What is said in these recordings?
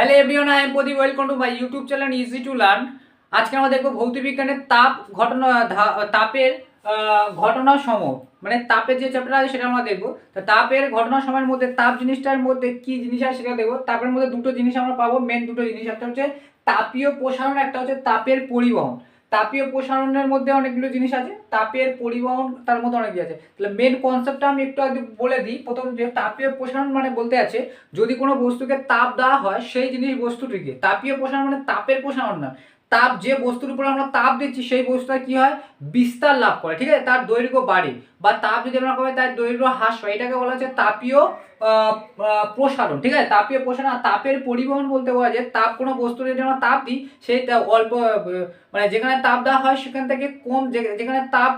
Hello everyone I am Pradip welcome to my YouTube channel easy to learn আজকে আমরা দেখব ভৌতবিজ্ঞানের তাপ ঘটনা তাপের ঘটনা সময় মানে তাপের যে চ্যাপ্টার আছে সেটা আমরা দেখব। তো তাপের ঘটনা সময়ের মধ্যে, তাপ জিনিসটার মধ্যে কি জিনিস আছে সেটা দেখব। তাপের মধ্যে দুটো জিনিস আমরা পাবো। মেন দুটো জিনিস, একটা হচ্ছে তাপীয় প্রসারণ, একটা হচ্ছে তাপের পরিবহন। তাপীয় প্রসারণের মধ্যে অনেকগুলো জিনিস আছে, তাপের পরিবহন তার মধ্যে অনেক আছে। তাহলে মেন কনসেপ্টটা আমি একটু আগে বলে দিই। প্রথম যে তাপীয় প্রসারণ মানে বলতে আছে, যদি কোনো বস্তুকে তাপ দেওয়া হয়, সেই জিনিস বস্তুটিকে। তাপীয় প্রসারণ মানে তাপের প্রসারণ না। তাপ যে বস্তুর উপর আমরা তাপ দিচ্ছি, সেই বস্তুটা কি হয়? বিস্তার লাভ করে, ঠিক আছে? তার দৈর্ঘ্য বাড়ে বা তাপ যদি আমরা করি তার দৈর্ঘ্য হ্রাস হয়। এটাকে বলা হচ্ছে তাপীয় প্রসারণ, ঠিক আছে? তাপীয় প্রসারণ তাপের পরিবহন বলতে বলা যায়, তাপ কোনো বস্তু যদি আমরা তাপ দিই, সেই অল্প মানে যেখানে তাপ দেওয়া হয়, সেখান থেকে কম যেখানে তাপ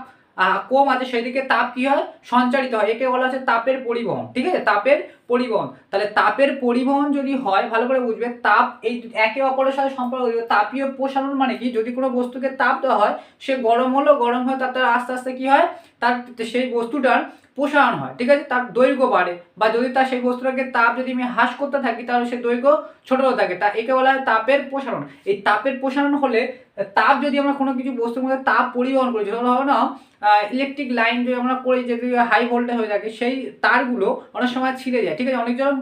কম আছে, সেদিকে তাপ কি হয়? সঞ্চারিত হয়। একে বলা হচ্ছে তাপের পরিবহন। ঠিক আছে? তাপের পরিবহন। তাহলে তাপের পরিবহন যদি হয়, ভালো করে বুঝবে, তাপ এই একে অপরের সাথে সম্পর্ক তাপীয় প্রসারণ মানে কি? যদি কোনো বস্তুকে তাপ দেওয়া হয়, সে গরম হলো, গরম হয়ে তার আস্তে আস্তে কি হয়? তার, সেই বস্তুটার প্রসারণ হয়, ঠিক আছে? তার দৈর্ঘ্য বাড়ে। বা যদি তার সেই বস্তুটাকে তাপ যদি আমি হ্রাস করতে থাকি, তাহলে সেই দৈর্ঘ্য ছোট থাকে। তা একে বলা হয় তাপের প্রসারণ এই তাপের প্রসারণ হলে তাপ যদি আমরা কোনো কিছু বস্তুর মধ্যে তাপ পরিবহন করি, যেমন ধরো না ইলেকট্রিক লাইন যদি আমরা করি যদি হাই ভোল্টেজ হয়ে থাকে, সেই তারগুলো অনেক সময় ছিঁড়ে যায়, ঠিক আছে? অনেকজন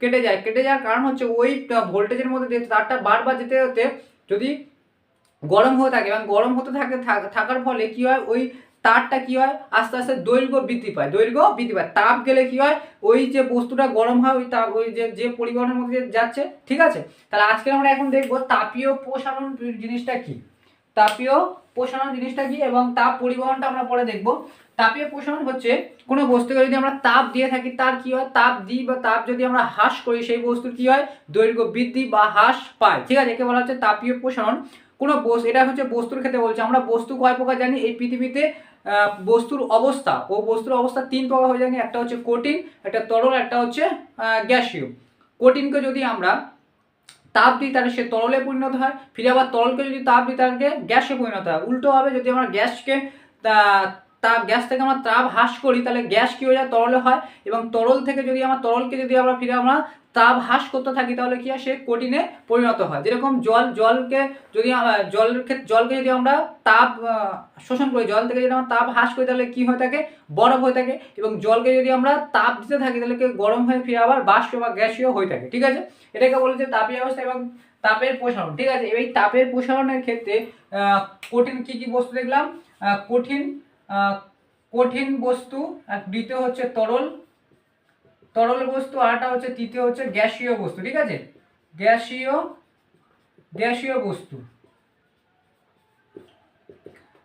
কেটে যায়। কেটে যাওয়ার কারণ হচ্ছে ওই ভোল্টেজের মধ্যে যে তারটা বারবার যেতে যেতে যদি গরম হয়ে থাকে, এবং গরম হতে থাকে থাকার ফলে কি হয়? ওই তারটা কি হয়? আস্তে আস্তে দৈর্ঘ্য বৃদ্ধি পায়। দৈর্ঘ্য বৃদ্ধি পায়। তাপ গেলে কি হয়? ওই যে বস্তুটা গরম হয়, ওই তাপ, ওই যে যে পরিবহনের মধ্যে যাচ্ছে, ঠিক আছে? তাহলে আজকে আমরা এখন দেখব তাপীয় প্রসারণ জিনিসটা কি? তাপীয় প্রসারণ জিনিসটা কি? এবং তাপ পরিবহনটা আমরা পরে দেখব। তাপীয় প্রসারণ হচ্ছে কোনো বস্তুকে যদি আমরা তাপ দিয়ে থাকি, তার কি হয়? তাপ দিই বা তাপ যদি আমরা হ্রাস করি, সেই বস্তুর কি হয়? দৈর্ঘ্য বৃদ্ধি বা হ্রাস পায়। ঠিক আছে? একে বলা হচ্ছে তাপীয় প্রসারণ। কোনো বস্তু এটা হচ্ছে বস্তুর ক্ষেত্রে বলছে। আমরা বস্তু কয় প্রকার জানি? এই পৃথিবীতে বস্তুর অবস্থা। ও বস্তুর অবস্থা তিন প্রকার হয়ে জানি একটা হচ্ছে কঠিন, একটা তরল, একটা হচ্ছে গ্যাসীয়। কঠিনকে যদি আমরা তাপ দিই, তাহলে সে তরলে পরিণত হয়। ফিরে আবার তরলকে যদি তাপ দিই, তাহলে গ্যাসে পরিণত হয়। উল্টো হবে যদি আমরা গ্যাসকে তাপ গ্যাস থেকে আমরা তাপ হ্রাস করি, তাহলে গ্যাস কি হয়ে যায়? তরলে হয়। এবং তরল থেকে যদি আমরা, তরলকে যদি আমরা ফিরে আমরা তাপ হ্রাস করতে থাকি, তাহলে কি হয়? সে কঠিনে পরিণত হয়। যেরকম জল, জলকে যদি ক্ষেত্রে জলকে যদি আমরা তাপ শোষণ করি, জল থেকে যদি আমরা তাপ হ্রাস করি, তাহলে কি হয়ে থাকে? বরফ হয়ে থাকে। এবং জলকে যদি আমরা তাপ দিতে থাকি, তাহলে কি গরম হয়ে ফিরে আবার বাষ্প বা গ্যাসীয় হয়ে থাকে। ঠিক আছে? এটাকে বলে যে তাপীয় অবস্থা এবং তাপের প্রসারণ। ঠিক আছে? এই তাপের প্রসারণের ক্ষেত্রে কঠিন কি কি বস্তু দেখলাম? কঠিন কঠিন বস্তু দ্বিতীয় হচ্ছে তরল। তরল বস্তু আরটা হচ্ছে, তৃতীয় হচ্ছে গ্যাসীয় বস্তু, ঠিক আছে? গ্যাসীয় গ্যাসীয় বস্তু।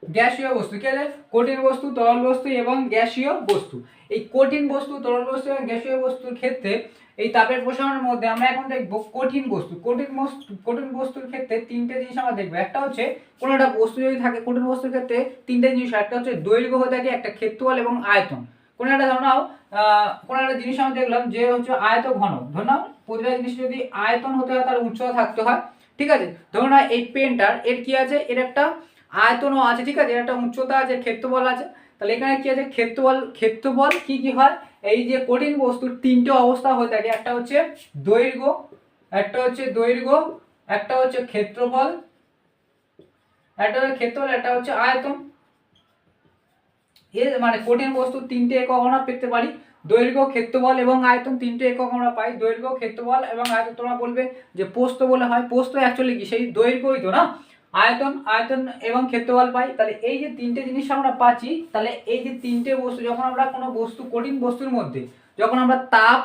গ্যাসীয় বস্তু কি কঠিন বস্তু, তরল বস্তু এবং গ্যাসীয় বস্তু। এই কঠিন বস্তু, তরল বস্তু এবং গ্যাসীয় বস্তুর ক্ষেত্রে এই তাপের প্রসারণের মধ্যে আমরা এখন দেখব কঠিন বস্তু। কঠিন বস্তু, কঠিন বস্তুর ক্ষেত্রে তিনটে জিনিস আমরা দেখব। একটা হচ্ছে, কোনো একটা বস্তু যদি থাকে, কঠিন বস্তুর ক্ষেত্রে তিনটে জিনিস। একটা হচ্ছে দৈর্ঘ্য হয়ে থাকে একটা ক্ষেত্রফল এবং আয়তন। কোনো একটা, ধরো কোনো একটা জিনিস আমরা দেখলাম যে হচ্ছে আয়ত ঘন ধরো নাও প্রতিটা জিনিস যদি আয়তন হতে হয় তার উচ্চতা থাকতে হয়, ঠিক আছে? ধরো না এই পেনটার, এর কি আছে? এর একটা আয়তনও আছে, ঠিক আছে? এর একটা উচ্চতা আছে, ক্ষেত্রফল আছে। তাহলে এখানে কি আছে? ক্ষেত্রফল ক্ষেত্রফল কি কি হয়? এই যে কঠিন বস্তুর তিনটে অবস্থা হয়ে থাকে, একটা হচ্ছে দৈর্ঘ্য, একটা হচ্ছে দৈর্ঘ্য, একটা হচ্ছে ক্ষেত্রফল, একটা হচ্ছে ক্ষেত্রফল, একটা হচ্ছে আয়তন। এর মানে কঠিন বস্তু তিনটে একক আমরা পেতে পারি। দৈর্ঘ্য ক্ষেত্রবল এবং আয়তন তিনটে একক আমরা পাই। দৈর্ঘ্য, ক্ষেত্রফল এবং আয়তন তোমরা বলবে যে পোস্ত বলে হয়। পোস্ত অ্যাকচুয়ালি কি? সেই দৈর্ঘ্যই তো না? আয়তন আয়তন এবং ক্ষেত্রবল পাই। তাহলে এই যে তিনটে জিনিস আমরা পাচ্ছি, তাহলে এই যে তিনটে বস্তু, যখন আমরা কোনো বস্তু, কঠিন বস্তুর মধ্যে, যখন আমরা তাপ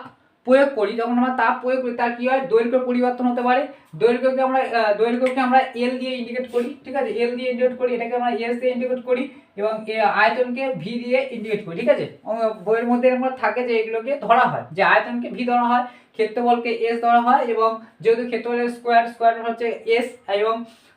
প্রয়োগ করি, যখন আমরা তাপ প্রয়োগ করি, তার কি হয়? দৈর্ঘ্য পরিবর্তন হতে পারে। দৈর্ঘ্যকে আমরা দৈর্ঘ্যকে আমরা এল দিয়ে ইন্ডিকেট করি, ঠিক আছে? এল দিয়ে ইন্ডিকেট করি, এটাকে আমরা এস দিয়ে ইন্ডিকেট করি এবং আয়তনকে ভি দিয়ে ইন্ডিকেট করি, ঠিক আছে? বইয়ের মধ্যে এরকম থাকে যে এগুলোকে ধরা হয়, যে আয়তনকে ভি ধরা হয়, ক্ষেত্রফলকে এস ধরা হয় এবং যেহেতু ক্ষেত্রফলের স্কোয়ার স্কোয়ার হচ্ছে এস এবং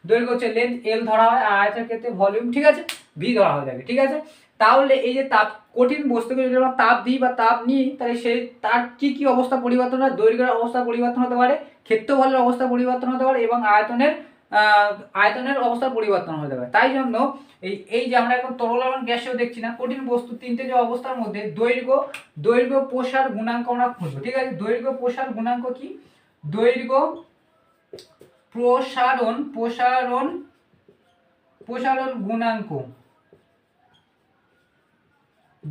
দৈর্ঘ্য হচ্ছে লেন্থ এল ধরা হয়, আর আয়তনের ক্ষেত্রে ভলিউম ঠিক আছে? ভি ধরা হয়ে থাকে ঠিক আছে? তাহলে এই যে তাপ, কঠিন বস্তুকে যদি আমরা তাপ দিই বা তাপ নিই, তাহলে সেই তার কি কি অবস্থা পরিবর্তন হয়? দৈর্ঘ্যের অবস্থা পরিবর্তন হতে পারে, ক্ষেত্রফলের অবস্থা পরিবর্তন হতে পারে এবং আয়তনের আয়তনের অবস্থার পরিবর্তন হতে পারে। তাই জন্য এই এই যে আমরা এখন তরল এবং গ্যাসেও দেখছি না, কঠিন বস্তু তিনটে যে অবস্থার মধ্যে, দৈর্ঘ্য দৈর্ঘ্য, প্রসার, গুণাঙ্ক আমরা খুঁজবো। ঠিক আছে? দৈর্ঘ্য, প্রসার, গুণাঙ্ক কি? দৈর্ঘ্য, প্রসারণ প্রসারণ প্রসারণ, গুণাঙ্ক।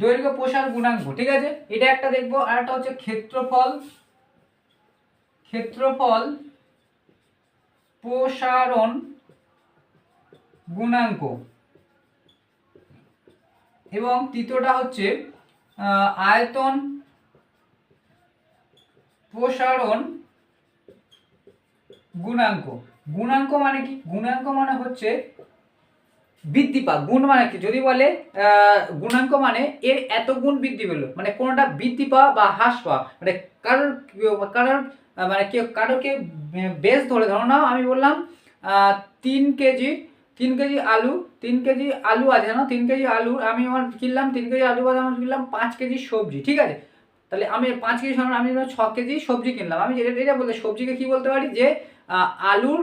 দৈর্ঘ্য, প্রসার, গুণাঙ্ক, ঠিক আছে? এটা একটা দেখব, আর একটা হচ্ছে ক্ষেত্রফল। ক্ষেত্রফল, প্রসারণ, গুণাঙ্ক। এবং তৃতীয়টা হচ্ছে আয়তন, প্রসারণ, গুণাঙ্ক। গুণাঙ্ক মানে কি? গুণাঙ্ক মানে হচ্ছে বৃদ্ধি পা গুণ মানে কি? যদি বলে গুণাঙ্ক মানে এর এত গুণ বৃদ্ধি পেল মানে কোনোটা বৃদ্ধি পাওয়া বা হ্রাস পাওয়া মানে কারোর কারোর মানে কেউ, কারোকে বেশ ধরে, ধরো না আমি বললাম তিন কেজি তিন কেজি আলু, তিন কেজি আলু আছে না তিন কেজি আলু, আমি আমার কিনলাম, তিন কেজি আলু বাদে আমার কিনলাম, পাঁচ কেজি সবজি, ঠিক আছে? তাহলে আমি পাঁচ কেজি সমান, আমি ছ কেজি সবজি কিনলাম। আমি যেটা এটা বলতে, সবজিকে কি বলতে পারি? যে আলুর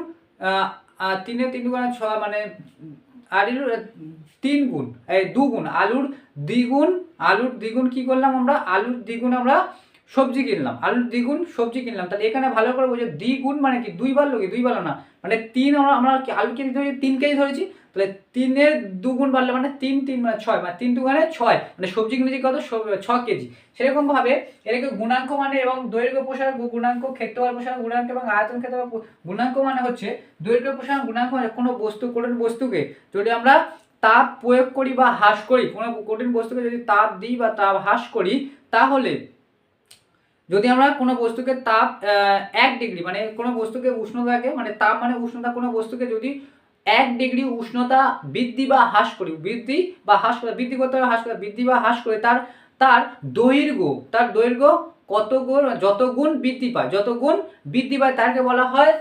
তিনে তিন গুণ ছ মানে আলুর তিন গুণ, এই দুগুণ আলুর দ্বিগুণ আলুর দ্বিগুণ কি করলাম আমরা? আলুর দ্বিগুণ আমরা সবজি কিনলাম, আলুর দ্বিগুণ সবজি কিনলাম। তাহলে এখানে ভালো করে বলছে দ্বিগুণ মানে কি? দুই বার লোকে দুই বার না মানে তিন আমরা আমরা আলু কেজি ধরেছি? কেজি ধরেছি। তাহলে তিনের দুগুণ বাড়লে মানে তিন তিন মানে ছয় মানে তিন দুগুণে ছয় মানে সবজি কিনেছি কত? ছ কেজি। সেরকম ভাবে এটাকে গুণাঙ্ক মানে এবং দৈর্ঘ্য প্রসার গু- গুণাঙ্ক, ক্ষেত্রফল প্রসার গুণাঙ্ক এবং আয়তন ক্ষেত্র গুণাঙ্ক মানে হচ্ছে দৈর্ঘ্য প্রসার গুণাঙ্ক মানে কোনো বস্তু, কঠিন বস্তুকে যদি আমরা তাপ প্রয়োগ করি বা হ্রাস করি, কোনো কঠিন বস্তুকে যদি তাপ দিই বা তাপ হ্রাস করি, তাহলে যদি আমরা কোনো বস্তুকে তাপ এক ডিগ্রি মানে কোনো বস্তুকে উষ্ণতাকে মানে তাপ মানে উষ্ণতা কোনো বস্তুকে যদি এক ডিগ্রি উষ্ণতা বৃদ্ধি বা হ্রাস করি, বৃদ্ধি বা হ্রাস করে, বৃদ্ধি করতে হবে, হ্রাস করে, বৃদ্ধি বা হ্রাস করে তার তার দৈর্ঘ্য তার দৈর্ঘ্য কত গুণ, যত গুণ বৃদ্ধি পায়, যত গুণ বৃদ্ধি পায় তাকে বলা হয়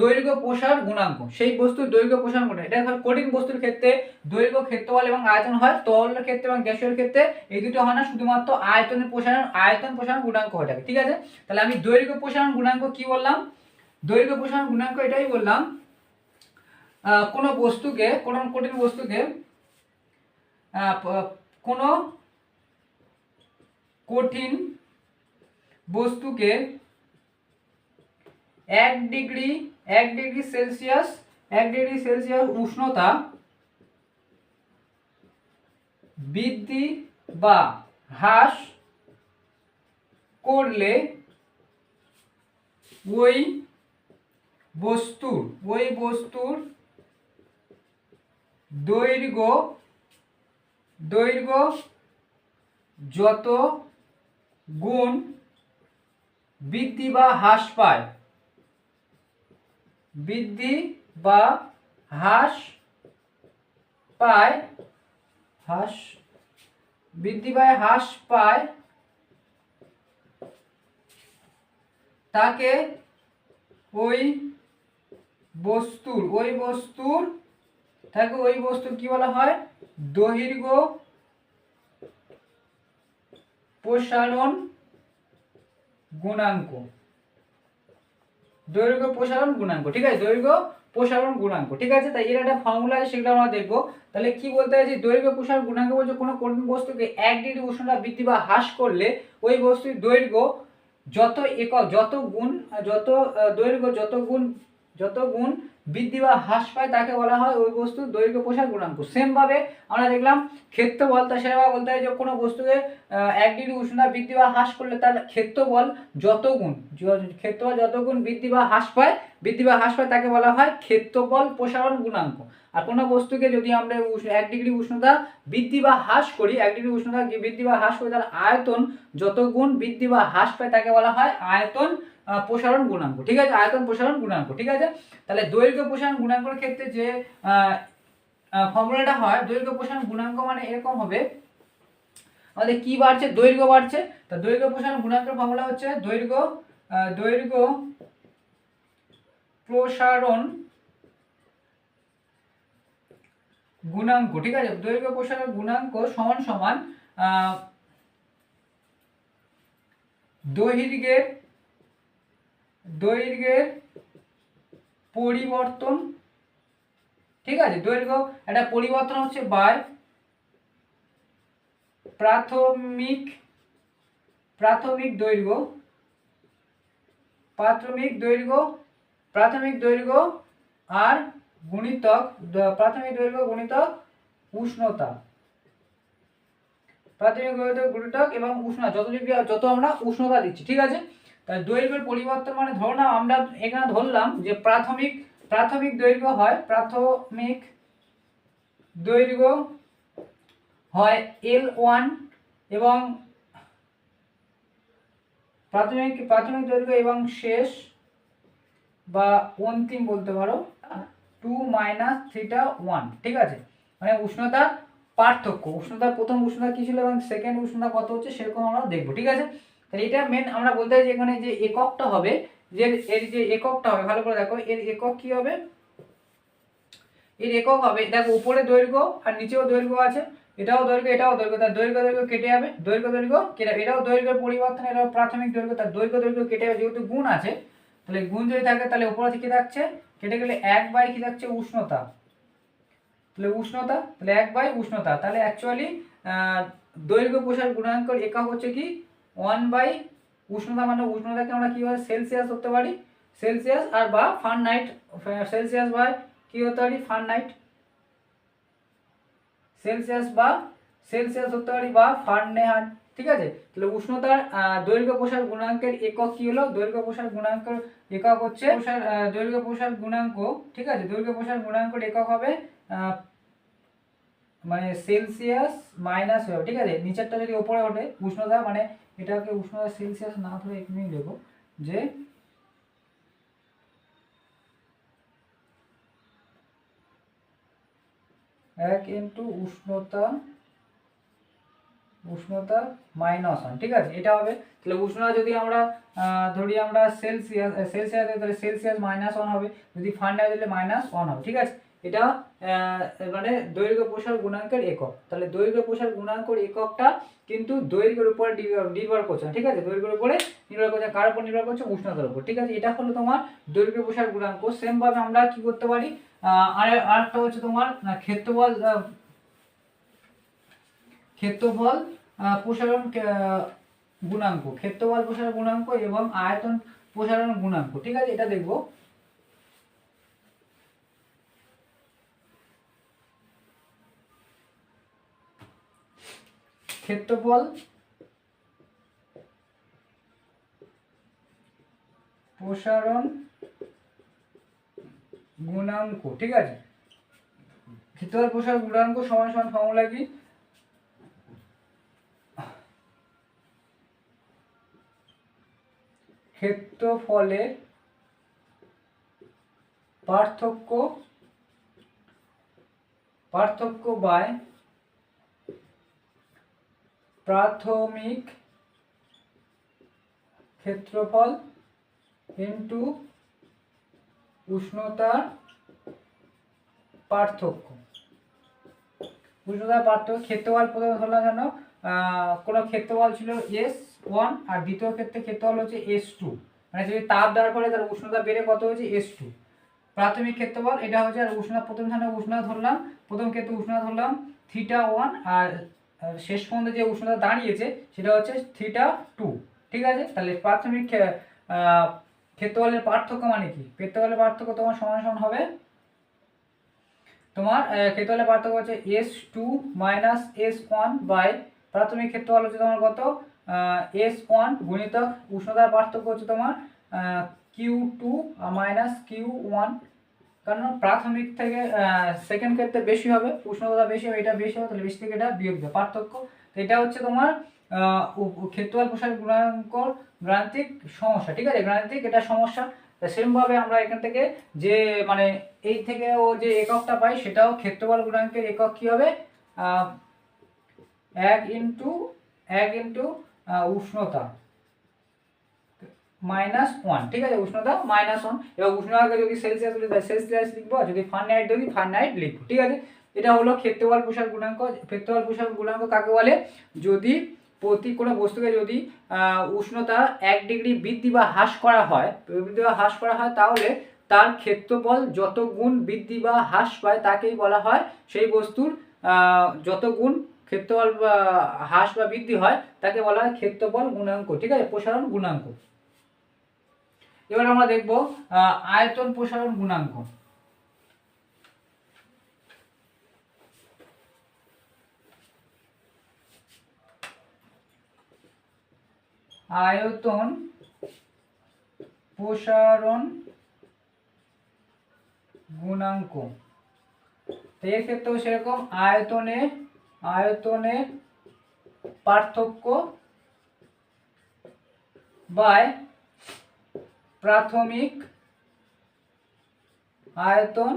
দৈর্ঘ্য প্রসার গুণাঙ্ক সেই বস্তুর দৈর্ঘ্য প্রসার গুণাঙ্ক এটা কঠিন বস্তুর ক্ষেত্রে দৈর্ঘ্য ক্ষেত্রফল এবং আয়তন হয় তরলের ক্ষেত্রে এবং গ্যাসের ক্ষেত্রে এই দুটো হয় না, শুধুমাত্র আয়তনের প্রসারণ, আয়তন প্রসারণ গুণাঙ্ক হয়ে থাকে, ঠিক আছে? তাহলে আমি দৈর্ঘ্য প্রসারণ গুণাঙ্ক কি বললাম? দৈর্ঘ্য প্রসারণ গুণাঙ্ক এটাই বললাম কোনো বস্তুকে, কোনো কঠিন বস্তুকে কোনো কঠিন বস্তুকে এক ডিগ্রি এক ডিগ্রি সেলসিয়াস, এক ডিগ্রি সেলসিয়াস উষ্ণতা বৃদ্ধি বা হ্রাস করলে ওই বস্তুর ওই বস্তুর দৈর্ঘ্য দৈর্ঘ্য যত গুণ বৃদ্ধি বা হ্রাস পায়। বৃদ্ধি বা হ্রাস পায়, হ্রাস, বৃদ্ধি পায় হ্রাস পায় তাকে ওই বস্তুর ওই বস্তুর তাকে ওই বস্তুর কি বলা হয়? দৈর্ঘ্য প্রসারণ গুণাঙ্ক। দৈর্ঘ্য প্রসারণ গুণাঙ্ক, ঠিক আছে? দৈর্ঘ্য প্রসারণ গুণাঙ্ক, ঠিক আছে? তাই এর একটা ফর্মুলা আছে সেটা আমরা দেখব। তাহলে কি বলতে চাইছি? দৈর্ঘ্য প্রসারণ গুণাঙ্ক বলছে কোনো কঠিন বস্তুকে এক ডিগ্রি উষ্ণতা বৃদ্ধি বা হ্রাস করলে ওই বস্তুর দৈর্ঘ্য যত একক, যত গুণ, যত দৈর্ঘ্য যত গুণ যত গুণ বৃদ্ধি বা হ্রাস পায় তাকে বলা হয় ওই বস্তুর দৈর্ঘ্য প্রসার গুণাঙ্ক। সেম ভাবে আমরা দেখলাম ক্ষেত্রবল তা সেভাবে বলতে হয় যে কোনো বস্তুকে এক ডিগ্রি উষ্ণতা বৃদ্ধি বা হ্রাস করলে তার ক্ষেত্রবল যত গুণ ক্ষেত্রবল যত গুণ বৃদ্ধি বা হ্রাস পায়, বৃদ্ধি বা হ্রাস পায় তাকে বলা হয় ক্ষেত্রবল প্রসারণ গুণাঙ্ক। আর কোনো বস্তুকে যদি আমরা এক ডিগ্রি উষ্ণতা বৃদ্ধি বা হ্রাস করি, এক ডিগ্রি উষ্ণতা বৃদ্ধি বা হ্রাস করি তার আয়তন যত গুণ বৃদ্ধি বা হ্রাস পায় তাকে বলা হয় আয়তন প্রসারণ গুণাঙ্ক, ঠিক আছে? আয়তন প্রসারণ গুণাঙ্ক, ঠিক আছে? তাহলে দৈর্ঘ্য প্রসারণ গুণাঙ্কের ক্ষেত্রে যে ফর্মুলাটা হয়, দৈর্ঘ্য প্রসারণ গুণাঙ্ক মানে এরকম হবে। আমাদের কি বাড়ছে? দৈর্ঘ্য বাড়ছে। তা দৈর্ঘ্য প্রসারণ গুণাঙ্কের ফর্মুলা হচ্ছে দৈর্ঘ্য দৈর্ঘ্য প্রসারণ গুণাঙ্ক, ঠিক আছে? দৈর্ঘ্য প্রসারণ গুণাঙ্ক সমান সমান দৈর্ঘ্যের দৈর্ঘ্যের পরিবর্তন, ঠিক আছে? দৈর্ঘ্য, একটা পরিবর্তন হচ্ছে বাই প্রাথমিক প্রাথমিক দৈর্ঘ্য প্রাথমিক দৈর্ঘ্য প্রাথমিক দৈর্ঘ্য আর গুণিতক, প্রাথমিক দৈর্ঘ্য, গুণিতক উষ্ণতা। প্রাথমিক গুণিতক এবং উষ্ণতা, যত যত আমরা উষ্ণতা দিচ্ছি, ঠিক আছে? তাহলে দৈর্ঘ্যের পরিবর্তন মানে ধরো না, আমরা এখানে ধরলাম যে প্রাথমিক প্রাথমিক দৈর্ঘ্য হয়, প্রাথমিক দৈর্ঘ্য হয় এল ওয়ান এবং প্রাথমিক প্রাথমিক দৈর্ঘ্য এবং শেষ বা অন্তিম বলতে পারো টু মাইনাস থ্রিটা ওয়ান ঠিক আছে? মানে উষ্ণতার পার্থক্য, উষ্ণতার প্রথম উষ্ণতা কী ছিল এবং সেকেন্ড উষ্ণতা কত হচ্ছে সেরকম আমরা দেখব, ঠিক আছে? তাহলে এটা মেন আমরা বলতে চাই যে এখানে যে এককটা হবে, যে এর যে এককটা হবে, ভালো করে দেখো, এর একক কি হবে? এর একক হবে, দেখো, উপরে দৈর্ঘ্য আর নিচেও দৈর্ঘ্য আছে, এটাও দৈর্ঘ্য এটাও দৈর্ঘ্য, তার দৈর্ঘ্য দৈর্ঘ্য কেটে যাবে, দৈর্ঘ্য দৈর্ঘ্য কেটে এটাও দৈর্ঘ্যের পরিবর্তন, এটাও প্রাথমিক দৈর্ঘ্য, তার দৈর্ঘ্য দৈর্ঘ্য কেটে যাবে, যেহেতু গুণ আছে, তাহলে গুণ যদি থাকে, তাহলে উপরে থেকে থাকছে? কেটে গেলে এক বাই কি থাকছে? উষ্ণতা। তাহলে উষ্ণতা, তাহলে এক বাই উষ্ণতা, তাহলে অ্যাকচুয়ালি দৈর্ঘ্য প্রসার গুণাঙ্কের একক হচ্ছে কি? ওয়ান বাই উষ্ণতা মানে উষ্ণতাকে আমরা কীভাবে সেলসিয়াস ধরতে পারি। সেলসিয়াস আর বা ফান নাইট সেলসিয়াস বা কী হতে পারি? ফারেনহাইট সেলসিয়াস বা সেলসিয়াস হতে পারি বা ফারেনহাইট ঠিক আছে? তাহলে উষ্ণতার দৈর্ঘ্য প্রসার গুণাঙ্কের একক কী হলো? দৈর্ঘ্য প্রসার গুণাঙ্কের একক হচ্ছে প্রসার দৈর্ঘ্য প্রসার গুণাঙ্ক, ঠিক আছে? দৈর্ঘ্য প্রসার গুণাঙ্কের একক হবে মানে সেলসিয়াস মাইনাস হবে ঠিক আছে? নিচেরটা যদি ওপরে ওঠে, উষ্ণতা মানে এটাকে উষ্ণতা সেলসিয়াস না ধরে এখানেই দেবো যে এক ইন্টু উষ্ণতা উষ্ণতা মাইনাস ওয়ান ঠিক আছে? এটা হবে। তাহলে উষ্ণতা যদি আমরা ধরি আমরা সেলসিয়াস সেলসিয়াস তাহলে সেলসিয়াস মাইনাস ওয়ান হবে। যদি ফান্ডায় দিলে মাইনাস ওয়ান হবে, ঠিক আছে? এটা মানে দৈর্ঘ্য প্রসার গুণাঙ্কের একক। তাহলে দৈর্ঘ্য প্রসার গুণাঙ্কের এককটা কিন্তু দৈর্ঘ্যের উপর নির্ভর- করছে। ঠিক আছে? দৈর্ঘ্যের উপরে নির্ভর করছে, কার উপর নির্ভর করছে? উষ্ণতার উপর। ঠিক আছে? এটা হলো তোমার দৈর্ঘ্য প্রসার গুণাঙ্ক। সেম ভাবে আমরা কি করতে পারি? আর আরেকটা হচ্ছে তোমার ক্ষেত্রফল ক্ষেত্রফল প্রসারণ গুণাঙ্ক। ক্ষেত্রফল, প্রসারণ, গুণাঙ্ক এবং আয়তন প্রসারণ, গুণাঙ্ক। ঠিক আছে? এটা দেখব। ক্ষেত্রফল প্রসারণ গুণাঙ্ক, ঠিক আছে? ক্ষেত্রফল প্রসারণ গুণাঙ্ক সমান সমান ফর্মুলা কি? ক্ষেত্রফলের পার্থক্য পার্থক্য বাই প্রাথমিক ক্ষেত্রফল ইন্টু উষ্ণতার পার্থক্য। উষ্ণতার পার্থক্য ক্ষেত্রফল প্রথমে ধরলাম যেন কোনো? ক্ষেত্রফল ছিল এস ওয়ান আর দ্বিতীয় ক্ষেত্রে ক্ষেত্রফল হচ্ছে এস টু মানে যদি তাপ দেওয়ার পরে তার উষ্ণতা বেড়ে কত হচ্ছে এস টু প্রাথমিক ক্ষেত্রফল, এটা হচ্ছে আর উষ্ণতা, প্রথম স্থানে উষ্ণতা ধরলাম, প্রথম ক্ষেত্রে উষ্ণতা ধরলাম থিটা ওয়ান আর শেষ পর্যন্ত যে উষ্ণতা দাঁড়িয়েছে, সেটা হচ্ছে থ্রিটা টু ঠিক আছে? তাহলে প্রাথমিক ক্ষেত্রফলের পার্থক্য মানে কি? ক্ষেত্রফলের পার্থক্য তোমার সমান সমান হবে? তোমার ক্ষেত্রফলের পার্থক্য হচ্ছে S two minus S one by প্রাথমিক ক্ষেত্রফল হচ্ছে তোমার কত? এস ওয়ান গুণিতক, উষ্ণতার পার্থক্য হচ্ছে তোমার Q two minus Q one কারণ প্রাথমিক থেকে সেকেন্ড ক্ষেত্রে বেশি হবে, উষ্ণতা বেশি হবে, এটা বেশি হবে, তাহলে বেশি থেকে এটা বিয়োগ দেবে, পার্থক্য। তো এটা হচ্ছে তোমার ক্ষেত্রফল প্রসার গুণাঙ্কর গ্রান্তিক সমস্যা, ঠিক আছে? গ্রান্তিক এটা সমস্যা। সেমভাবে আমরা এখান থেকে যে মানে এই থেকে ও যে এককটা পাই, সেটাও ক্ষেত্রফল গুণাঙ্কের একক কী হবে? এক ইন্টু এক ইন্টু উষ্ণতা। মাইনাস ওয়ান ঠিক আছে? উষ্ণতা মাইনাস ওয়ান এবার উষ্ণতাকে যদি সেলসিয়াস বলি, তাহলে সেলসিয়াস লিখব যদি ফারেনহাইট যদি ফারেনহাইট লিখব, ঠিক আছে? এটা হলো ক্ষেত্রফল প্রসার গুণাঙ্ক। ক্ষেত্রফল প্রসার গুণাঙ্ক কাকে বলে? যদি প্রতি কোনো বস্তুকে যদি উষ্ণতা এক ডিগ্রি বৃদ্ধি বা হ্রাস করা হয়, বৃদ্ধি বা হ্রাস করা হয়, তাহলে তার ক্ষেত্রফল যত গুণ বৃদ্ধি বা হ্রাস পায়, তাকেই বলা হয় সেই বস্তুর যত গুণ ক্ষেত্রফল হ্রাস বা বৃদ্ধি হয়, তাকে বলা হয় ক্ষেত্রফল গুণাঙ্ক, ঠিক আছে? প্রসারণ গুণাঙ্ক। এবার আমরা দেখব আয়তন প্রসারণ গুণাঙ্ক। আয়তন প্রসারণ গুণাঙ্ক। এর ক্ষেত্রেও সেরকম আয়তনে আয়তনের পার্থক্য বাই প্রাথমিক আয়তন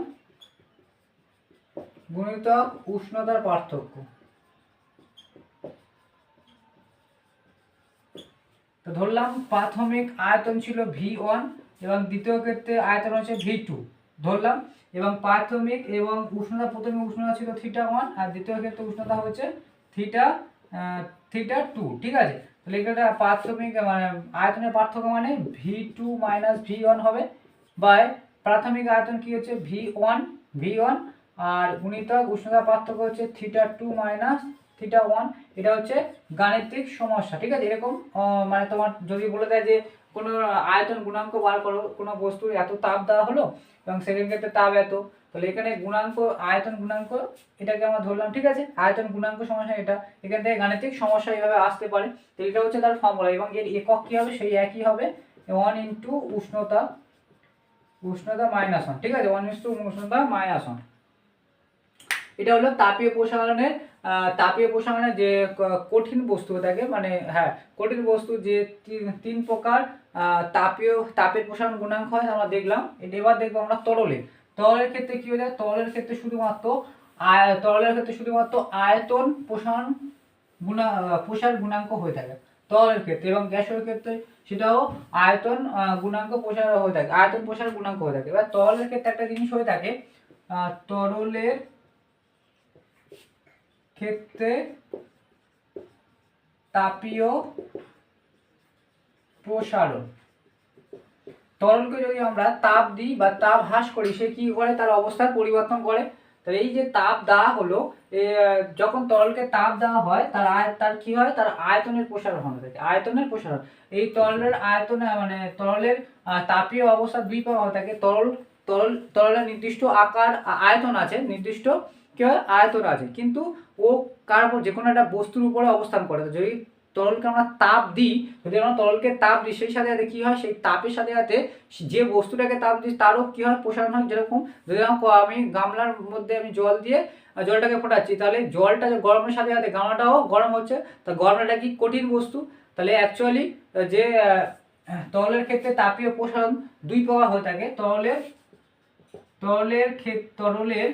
গুণিতক উষ্ণতার পার্থক্য। তো ধরলাম প্রাথমিক আয়তন ছিল ভি ওয়ান এবং দ্বিতীয় ক্ষেত্রে আয়তন হচ্ছে ভি টু ধরলাম এবং প্রাথমিক এবং উষ্ণতা প্রথমে উষ্ণতা ছিল থিটা ওয়ান আর দ্বিতীয় ক্ষেত্রে উষ্ণতা হচ্ছে থিটা থিটা টু ঠিক আছে? এখানে প্রাথমিক মানে আয়তনের পার্থক্য মানে V two minus V one হবে। বাই, প্রাথমিক আয়তন কি হচ্ছে? ভি ওয়ান ভি ওয়ান আর গুণিতক উষ্ণতা পার্থক্য হচ্ছে theta two minus theta one এটা হচ্ছে গাণিতিক সমস্যা, ঠিক আছে? এরকম মানে তোমার যদি বলে দেয় যে কোনো আয়তন গুণাঙ্ক বার করো, কোনো বস্তুর এত তাপ দেওয়া হলো এবং সেকেন্ড ক্ষেত্রে তাপ এত, তাহলে এখানে গুণাঙ্ক, আয়তন গুণাঙ্ক, এটাকে আমরা ধরলাম, ঠিক আছে? আয়তন গুণাঙ্ক সমস্যা এটা। এখান থেকে গাণিতিক সমস্যা এইভাবে আসতে পারে। তো এটা হচ্ছে তার ফর্মুলা এবং এর একক কী হবে? সেই একই হবে। ওয়ান ইন্টু উষ্ণতা উষ্ণতা মাইনাস ওয়ান ঠিক আছে? ওয়ান ইন্টু উষ্ণতা মাইনাস ওয়ান এটা হলো তাপীয় প্রসারণের তাপীয় প্রসারণের যে কঠিন বস্তু থাকে মানে হ্যাঁ কঠিন বস্তু যে তিন- প্রকার তাপীয়, তাপের প্রসারণ গুণাঙ্ক হয়, আমরা দেখলাম। এবার দেখব আমরা তরলে। তরলের ক্ষেত্রে কি হয়ে যায়? তরলের ক্ষেত্রে শুধুমাত্র আয়, তরলের ক্ষেত্রে শুধুমাত্র আয়তন প্রসারণ গুণা প্রসার গুণাঙ্ক হয়ে থাকে। তরলের ক্ষেত্রে এবং গ্যাসের ক্ষেত্রে সেটাও আয়তন গুণাঙ্ক প্রসার হয়ে থাকে, আয়তন প্রসার গুণাঙ্ক হয়ে থাকে। এবার তরলের ক্ষেত্রে একটা জিনিস হয়ে থাকে তরলের ক্ষেত্রে তাপীয় প্রসারণ। তরলকে যদি আমরা তাপ দিই বা তাপ হ্রাস করি, সে কি করে? তার অবস্থার পরিবর্তন করে। তাহলে এই যে তাপ দেওয়া হলো যখন তরলকে তাপ দেওয়া হয়, তার আয়, তার কি হয়? তার আয়তনের প্রসারণ হতে থাকে আয়তনের প্রসারণ। এই তরলের আয়তনে মানে তরলের তাপীয় অবস্থা দুই হয়ে। থাকে তরল তরল তরলের নির্দিষ্ট আকার আয়তন আছে, নির্দিষ্ট কি? হয় আয়তন আছে। কিন্তু ও কার উপর যে কোনো একটা বস্তুর উপরে অবস্থান করে। যদি তরলকে আমরা তাপ দিই, যদি আমরা তরলকে তাপ দিই, সেই সাথে সাথে কী হয়? সেই তাপের সাথে সাথে যে বস্তুটাকে তাপ দিই, তারও কী হয়? প্রসারণ হয় যেরকম যদি আমি গামলার মধ্যে আমি জল দিয়ে জলটাকে ফোটাচ্ছি, তাহলে জলটা গরমের সাথে সাথে গামলাটাও গরম হচ্ছে। তা গরমটা কি কঠিন বস্তু? তাহলে অ্যাকচুয়ালি যে তরলের ক্ষেত্রে তাপীয় প্রসারণ দুই প্রকার হয়ে থাকে। তরলের তরলের ক্ষেত্রে তরলের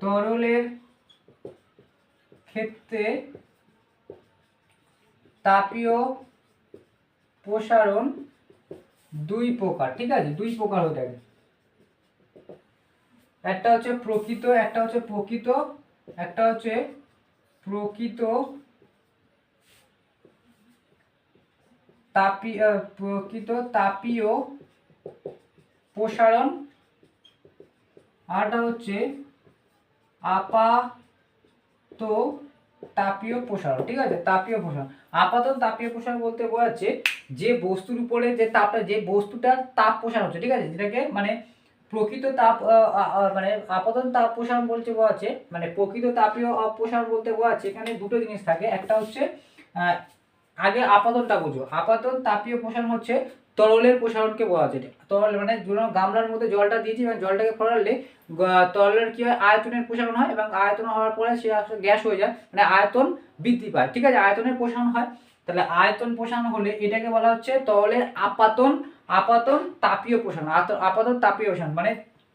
তরলের ক্ষেত্রে তাপীয় প্রসারণ দুই প্রকার, ঠিক আছে? দুই প্রকার হয়ে থাকে একটা হচ্ছে প্রকৃত, একটা হচ্ছে প্রকৃত, একটা হচ্ছে প্রকৃত তাপীয় প্রকৃত তাপীয় প্রসারণ। আরটা হচ্ছে আপাত তাপীয় প্রসারণ, ঠিক আছে? তাপীয় প্রসারণ। আপাতত তাপীয় প্রসারণ বলতে বোঝাচ্ছে যে বস্তুর উপরে যে তাপটা, যে বস্তুটার তাপ প্রসারণ হচ্ছে, ঠিক আছে? যেটাকে মানে প্রকৃত তাপ মানে আপাতত তাপ প্রসারণ বলতে বোঝাচ্ছে মানে প্রকৃত তাপীয় প্রসারণ বলতে বোঝাচ্ছে, এখানে দুটো জিনিস থাকে। একটা হচ্ছে আগে আপাতনটা বুঝো। আপাতন তাপীয় প্রসারণ হচ্ছে তরলের প্রসারণকে বলা হচ্ছে তরল মানে ধরুন গামলার মধ্যে জলটা দিয়েছি এবং জলটাকে ফোটালে তরলের কি হয়? আয়তনের প্রসারণ হয় এবং আয়তন হওয়ার পরে সে গ্যাস হয়ে যায় মানে আয়তন বৃদ্ধি পায়। ঠিক আছে? আয়তনের প্রসারণ হয়। তাহলে আয়তন প্রসারণ হলে এটাকে বলা হচ্ছে তরলের আপাতন আপাতন তাপীয় প্রসারণ। আপাতন তাপীয় প্রসারণ। মানে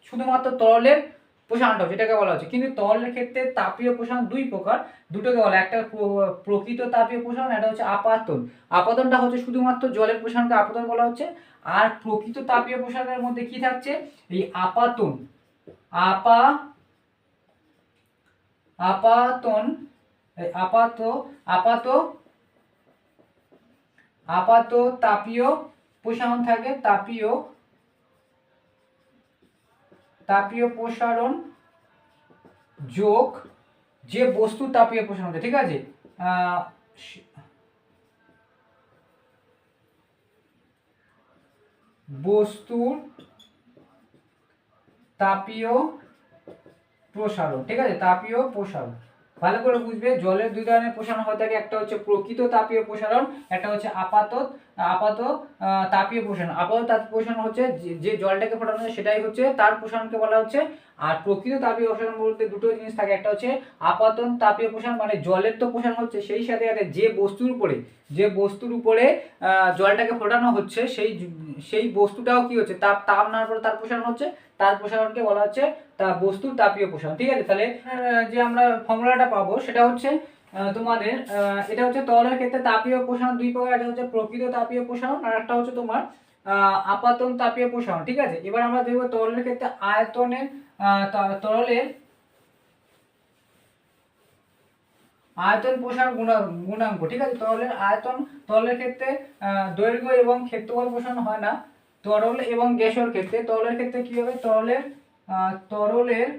শুধুমাত্র তরলের প্রসারণটা যেটাকে বলা হচ্ছে। কিন্তু তরলের ক্ষেত্রে তাপীয় প্রসারণ দুই প্রকার। দুটোকে বলা একটা প্র- প্রকৃত তাপীয় প্রসারণ একটা হচ্ছে আপাতন। আপাতনটা হচ্ছে শুধুমাত্র জলের প্রসারণকে আপাতন বলা হচ্ছে। আর প্রকৃত তাপীয় প্রসারণের মধ্যে কি থাকছে? এই আপাতন। আপা, আপাতন আপাত আপাত আপাত তাপীয় প্রসারণ থাকে, তাপীয় তাপীয় প্রসারণ যোগ যে বস্তু তাপীয় প্রসারণ ঠিক আছে? বস্তুর তাপীয় প্রসারণ, ঠিক আছে? তাপীয় প্রসারণ। ভালো করে বুঝবে, জলের দুই ধরনের প্রসারণ হয়ে থাকে, একটা হচ্ছে প্রকৃত তাপীয় প্রসারণ, একটা হচ্ছে আপাত আপাত তাপীয় প্রসারণ আপাত তাপীয় প্রসারণ হচ্ছে যে- জলটাকে ফোটানো হয় সেটাই হচ্ছে তার প্রসারণকে বলা হচ্ছে। আর প্রকৃত তাপীয় প্রসারণ বলতে দুটো জিনিস থাকে। একটা হচ্ছে আপাতন তাপীয় প্রসারণ মানে জলের তো প্রসারণ হচ্ছে, সেই সাথে সাথে যে বস্তুর উপরে, যে বস্তুর উপরে জলটাকে ফোটানো হচ্ছে, সেই সেই বস্তুটাও কি হচ্ছে, তাপ তাপ নেওয়ার পরে তার প্রসারণ হচ্ছে, তার প্রসারণকে বলা হচ্ছে তা বস্তুর তাপীয় প্রসারণ ঠিক আছে? তাহলে যে আমরা ফর্মুলাটা পাবো, সেটা হচ্ছে তোমাদের এটা হচ্ছে তরলের ক্ষেত্রে তাপীয় প্রসারণ দুই প্রকার, একটা হচ্ছে প্রকৃত তাপীয় প্রসারণ আর একটা হচ্ছে তোমার আপাতন তাপীয় প্রসারণ ঠিক আছে? এবার আমরা দেখব তরলের ক্ষেত্রে আয়তনের তরলের আয়তন প্রসারণ গুণা- গুণাঙ্ক, ঠিক আছে? তরলের আয়তন তরলের ক্ষেত্রে দৈর্ঘ্য এবং ক্ষেত্রফল প্রসারণ হয় না। তরল এবং গ্যাসের ক্ষেত্রে তরলের ক্ষেত্রে কি হবে? তরলের তরলের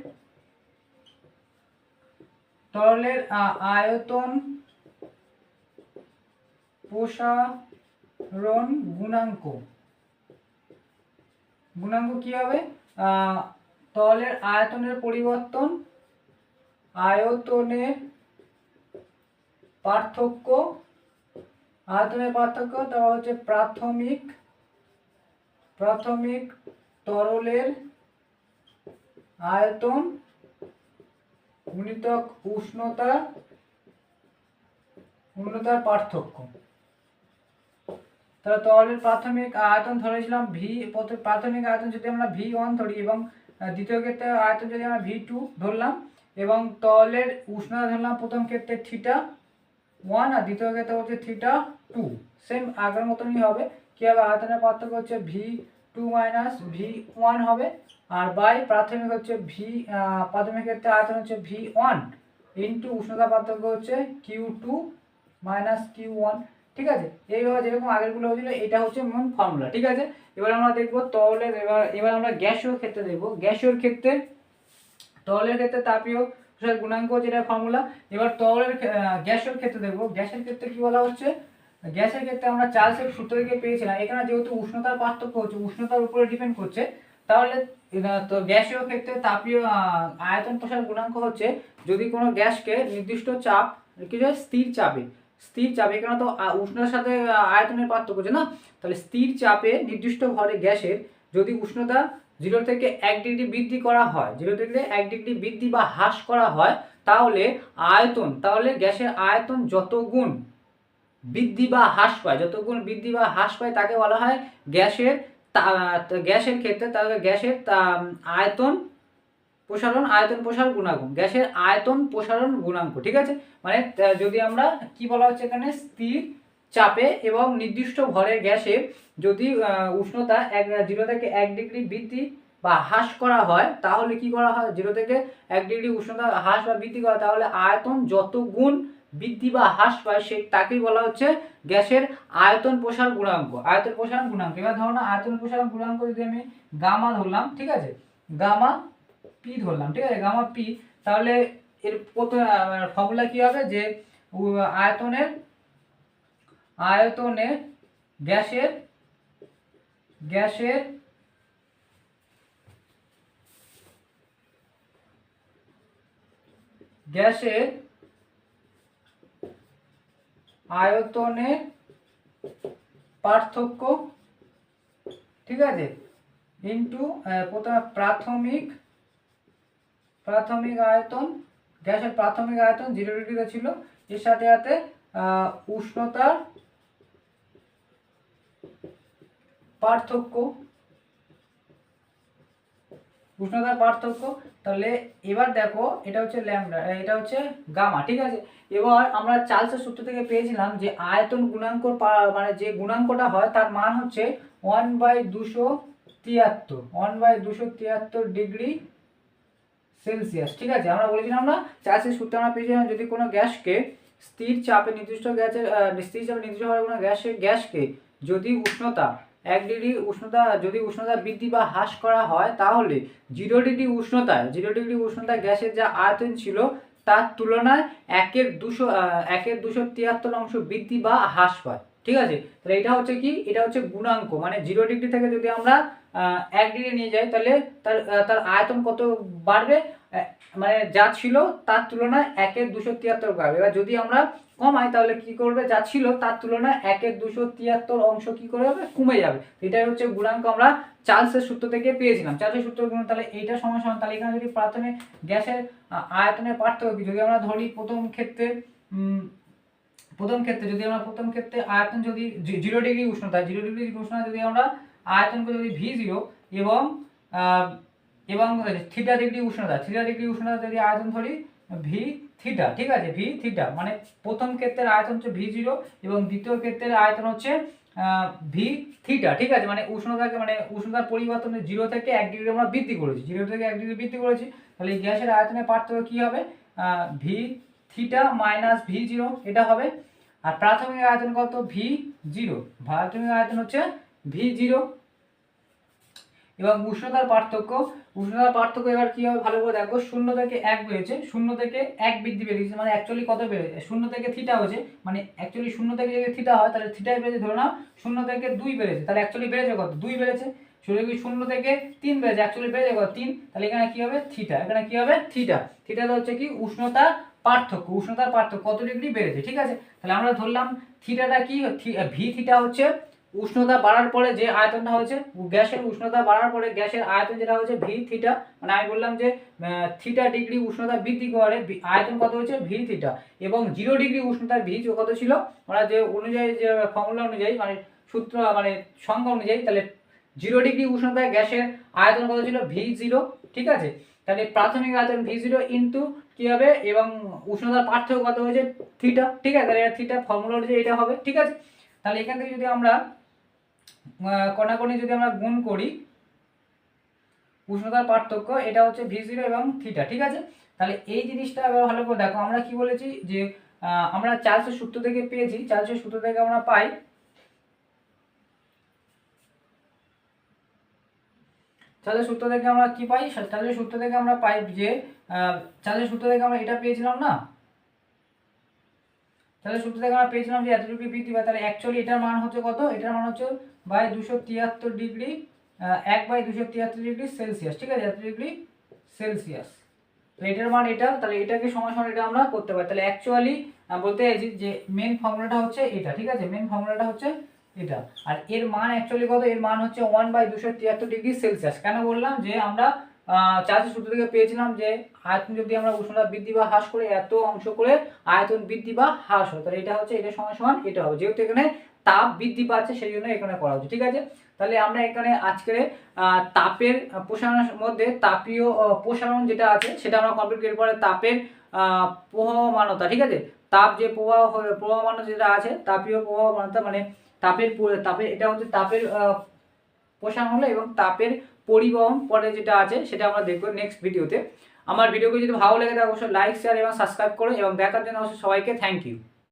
তরলের আয়তন, প্রসারণ গুণাঙ্ক। গুণাঙ্ক কি হবে? তরলের আয়তনের পরিবর্তন, আয়তনের পার্থক্য আয়তনের পার্থক্য, তারপর হচ্ছে প্রাথমিক প্রাথমিক তরলের আয়তন গুণিতক উষ্ণতা উষ্ণতার পার্থক্য। তাহলে তরলের প্রাথমিক আয়তন ধরেছিলাম ভি প্রাথমিক আয়তন যদি আমরা ভি ওয়ান ধরি এবং দ্বিতীয় ক্ষেত্রে আয়তন যদি আমরা ভি টু ধরলাম এবং তরলের উষ্ণতা ধরলাম প্রথম ক্ষেত্রে থিটা ওয়ান আর দ্বিতীয় ক্ষেত্রে হচ্ছে থিটা টু সেম আগের মতনই হবে। কি হবে আয়তনের পার্থক্য হচ্ছে V two minus V one হবে? আর বাই প্রাথমিক হচ্ছে ভি প্রাথমিক ক্ষেত্রে আয়তন হচ্ছে ভি ওয়ান ইন্টু উষ্ণতা পার্থক্য হচ্ছে Q two minus Q one ঠিক আছে? এইভাবে যেরকম আগেরগুলো হয়েছিল, এটা হচ্ছে মূল ফর্মুলা ঠিক আছে? এবার আমরা দেখব তরলের এবার এবার আমরা গ্যাসীয় ক্ষেত্রে দেখব। গ্যাসীয় ক্ষেত্রে তরলের ক্ষেত্রে তাপীয় গুণাঙ্ক যেটা ফর্মুলা এবার তরলের গ্যাসের ক্ষেত্রে দেখব। গ্যাসের ক্ষেত্রে কি বলা হচ্ছে? গ্যাসের ক্ষেত্রে আমরা চার্লসের সূত্র থেকে পেয়েছিলাম। এখানে যেহেতু উষ্ণতার পার্থক্য হচ্ছে, উষ্ণতার উপরে ডিপেন্ড করছে, তাহলে তো গ্যাসীয় ক্ষেত্রে তাপীয় আয়তন প্রসার গুণাঙ্ক হচ্ছে যদি কোনো গ্যাসকে নির্দিষ্ট চাপ, কি স্থির চাপে স্থির চাপে, কেন তো উষ্ণতার সাথে আয়তনের পার্থক্য আছে না? তাহলে স্থির চাপে নির্দিষ্ট ভরে গ্যাসের যদি উষ্ণতা জিরো থেকে এক ডিগ্রি বৃদ্ধি করা হয় জিরো থেকে এক ডিগ্রি বৃদ্ধি বা হ্রাস করা হয়, তাহলে আয়তন, তাহলে গ্যাসের আয়তন যত গুণ বৃদ্ধি বা হ্রাস পায়, যত গুণ বৃদ্ধি বা হ্রাস পায় তাকে বলা হয় গ্যাসের গ্যাসের ক্ষেত্রে তাহলে গ্যাসের আয়তন প্রসারণ আয়তন প্রসারণ গুণাঙ্ক। গ্যাসের আয়তন প্রসারণ গুণাঙ্ক, ঠিক আছে? মানে যদি আমরা কি বলা হচ্ছে এখানে? স্থির চাপে এবং নির্দিষ্ট ভরের গ্যাসে যদি উষ্ণতা এক, জিরো থেকে এক ডিগ্রি বৃদ্ধি বা হ্রাস করা হয়, তাহলে কি করা হয়? জিরো থেকে এক ডিগ্রি উষ্ণতা হ্রাস বা বৃদ্ধি করা তাহলে আয়তন যত গুণ বৃদ্ধি বা হ্রাস পায় সে তাকেই বলা হচ্ছে গ্যাসের আয়তন প্রসার গুণাঙ্ক। আয়তন প্রসারণ গুণাঙ্ক। এবার ধরো না, আয়তন প্রসারণ গুণাঙ্ক যদি আমি গামা ধরলাম, ঠিক আছে? গামা পি ধরলাম, ঠিক আছে? গামা পি তাহলে এর প্রথম ফর্মুলা কি হবে? যে আয়তনের, আয়তনে গ্যাসের গ্যাসের গ্যাসের আয়তনের পার্থক্য, ঠিক আছে? ইন্টু প্রথমে প্রাথমিক প্রাথমিক আয়তন, গ্যাসের প্রাথমিক আয়তন জিরো ডিগ্রিতে ছিল। এর সাথে সাথে উষ্ণতার পার্থক্য উষ্ণতার পার্থক্য, তাহলে এবার দেখো এটা হচ্ছে ল্যামডা, এটা হচ্ছে গামা, ঠিক আছে? এবার আমরা চার্লসের সূত্র থেকে পেয়েছিলাম যে আয়তন গুণাঙ্ক মানে যে গুণাঙ্কটা হয় তার মান হচ্ছে ওয়ান বাই দুশো তিয়াত্তর ওয়ান বাই দুশো তিয়াত্তর ডিগ্রি সেলসিয়াস, ঠিক আছে? আমরা বলেছিলাম না, চার্লসের সূত্রে আমরা পেয়েছিলাম যদি কোনো গ্যাসকে স্থির চাপে নির্দিষ্ট গ্যাসের স্থির চাপে নির্দিষ্ট ভাবে কোনো গ্যাসের গ্যাসকে যদি উষ্ণতা এক ডিগ্রি উষ্ণতা, যদি উষ্ণতা বৃদ্ধি বা হ্রাস করা হয়, তাহলে জিরো ডিগ্রি উষ্ণতায়, জিরো ডিগ্রি উষ্ণতায় গ্যাসের যা আয়তন ছিল, তার তুলনায় একের দুশো একের দুশো তিয়াত্তর অংশ বৃদ্ধি বা হ্রাস পায়। ঠিক আছে? তাহলে এটা হচ্ছে কি? এটা হচ্ছে গুণাঙ্ক। মানে জিরো ডিগ্রি থেকে যদি আমরা এক ডিগ্রি নিয়ে যাই, তাহলে তার তার আয়তন কত বাড়বে? মানে যা ছিল, তার তুলনায় একের দুশো তিয়াত্তর বাড়বে। এবার যদি আমরা কমাই তাহলে কি করবে? যা ছিল তার তুলনায় একের দুশো তিয়াত্তর অংশ কি করে হবে? কমে যাবে। এটাই হচ্ছে গুণাঙ্ক আমরা চার্লসের সূত্র থেকে পেয়েছিলাম। চার্লসের সূত্র তাহলে এইটা সমান সমান, তাহলে এখানে যদি প্রাথমিক গ্যাসের আয়তনের পার্থক্য যদি আমরা ধরি প্রথম ক্ষেত্রে প্রথম ক্ষেত্রে যদি আমরা প্রথম ক্ষেত্রে আয়তন যদি জিরো ডিগ্রি উষ্ণতা, জিরো ডিগ্রি উষ্ণতা যদি আমরা আয়তন করি যদি ভি জিরো এবং এবং থিটা ডিগ্রি উষ্ণতা, থিটা ডিগ্রি উষ্ণতা যদি আয়তন ধরি ভি থিটা ঠিক আছে? ভি থিটা মানে প্রথম ক্ষেত্রের আয়তন হচ্ছে ভি জিরো এবং দ্বিতীয় ক্ষেত্রের আয়তন হচ্ছে ভি থিটা ঠিক আছে? মানে উষ্ণতাকে মানে উষ্ণতার পরিবর্তন জিরো থেকে এক ডিগ্রি আমরা বৃদ্ধি করেছি। জিরো থেকে এক ডিগ্রি বৃদ্ধি করেছি। তাহলে এই গ্যাসের আয়তনের পার্থক্য কী হবে? V theta minus V zero এটা হবে। আর প্রাথমিক আয়তন কত? ভি জিরো প্রাথমিক আয়তন হচ্ছে ভি জিরো এবং উষ্ণতার পার্থক্য উষ্ণতার পার্থক্য এবার কি হবে ভালো করে দেখো, শূন্য থেকে এক বেড়েছে, শূন্য থেকে এক বৃদ্ধি বেড়েছে মানে অ্যাকচুয়ালি কত বেড়েছে? শূন্য থেকে থিটা হয়েছে মানে অ্যাকচুয়ালি শূন্য থেকে যদি থিটা হয়, তাহলে থিটাই বেড়েছে ধরে নাও, শূন্য থেকে দুই বেড়েছে, তাহলে অ্যাকচুয়ালি বেড়েছে কত? দুই বেড়েছে। শুরু কি শূন্য থেকে তিন বেড়েছে অ্যাকচুয়ালি বেড়েছে কত? তিন, তাহলে এখানে কী হবে? থিটা এখানে কী হবে? থিটা থিটাটা হচ্ছে কি? উষ্ণতা পার্থক্য, উষ্ণতার পার্থক্য, কত ডিগ্রি বেড়েছে, ঠিক আছে? তাহলে আমরা ধরলাম থিটাটা কি? ভি থিটা হচ্ছে উষ্ণতা বাড়ার পরে যে আয়তনটা হয়েছে, গ্যাসের উষ্ণতা বাড়ার পরে গ্যাসের আয়তন যেটা হচ্ছে ভি থিটা মানে আমি বললাম যে থিটা ডিগ্রি উষ্ণতা বৃদ্ধি করে আয়তন কত হচ্ছে ভি থিটা এবং জিরো ডিগ্রি উষ্ণতা ভি কত ছিল? আমরা যে অনুযায়ী, যে ফর্মুলা অনুযায়ী মানে সূত্র মানে সংখ্যা অনুযায়ী, তাহলে জিরো ডিগ্রি উষ্ণতায় গ্যাসের আয়তন কত ছিল? ভি জিরো ঠিক আছে? তাহলে প্রাথমিক আয়তন ভি জিরো ইন্টু কি হবে? এবং উষ্ণতার পার্থক্য কত হয়েছে? থিটা ঠিক আছে? তাহলে থিটা ফর্মুলা অনুযায়ী এটা হবে, ঠিক আছে? তাহলে এখান থেকে যদি আমরা কণাকণি যদি আমরা গুণ করি, উষ্ণতার পার্থক্য, এটা হচ্ছে ভি জিরো এবং থিটা ঠিক আছে? তাহলে এই জিনিসটা ভালো করে দেখো, আমরা কি বলেছি যে আমরা চার্লসের সূত্র থেকে পেয়েছি চার্লসের সূত্র থেকে আমরা পাই চার্লসের সূত্র থেকে আমরা কি পাই? চার্লসের সূত্র থেকে আমরা পাই যে চার্লসের সূত্র থেকে আমরা এটা পেয়েছিলাম না? তাহলে সূত্র থেকে আমরা পেয়েছিলাম যে এতটুকু বৃদ্ধি পায়। তাহলে অ্যাকচুয়ালি এটার মান হচ্ছে কত? এটার মান হচ্ছে বাই দুশো তিয়াত্তর ডিগ্রি এক বাই দুশো তিয়াত্তর ডিগ্রি সেলসিয়াস, ঠিক আছে? এত ডিগ্রি সেলসিয়াস। তো এটার মান এটা তাহলে এটাকে সমান সমান এটা আমরা করতে পারি। তাহলে অ্যাকচুয়ালি বলতে চাইছি যে মেন ফর্মুলাটা হচ্ছে এটা, ঠিক আছে? মেন ফর্মুলাটা হচ্ছে এটা। আর এর মান অ্যাকচুয়ালি কত? এর মান হচ্ছে ওয়ান বাই দুশো তিয়াত্তর ডিগ্রি সেলসিয়াস। কেন বললাম যে আমরা চার্জের সূত্র থেকে পেয়েছিলাম যে আয়তন যদি আমরা উষ্ণতা বৃদ্ধি বা হ্রাস করে এত অংশ করে আয়তন বৃদ্ধি বা হ্রাস হয়, তাহলে এটা হচ্ছে এটা সমান সমান, এটা হবে। যেহেতু এখানে তাপ বৃদ্ধি পাচ্ছে, সেই জন্য এখানে করা হচ্ছে, ঠিক আছে? তাহলে আমরা এখানে আজকের তাপের প্রসারণের মধ্যে তাপীয় প্রসারণ যেটা আছে, সেটা আমরা কমপ্লিট করার পরে তাপের প্রবাহমানতা, ঠিক আছে? তাপ যে প্রবাহ প্রবাহমানতা যেটা আছে, তাপীয় প্রবাহমানতা মানে তাপের তাপের, এটা হচ্ছে তাপের প্রসারণ হলো এবং তাপের পরিবহন পরে যেটা আছে, সেটা আমরা দেখব নেক্সট ভিডিওতে আমার ভিডিওকে যদি ভালো লাগে তাহলে অবশ্যই লাইক শেয়ার এবং সাবস্ক্রাইব করো এবং দেখার জন্য অবশ্যই সবাইকে থ্যাংক ইউ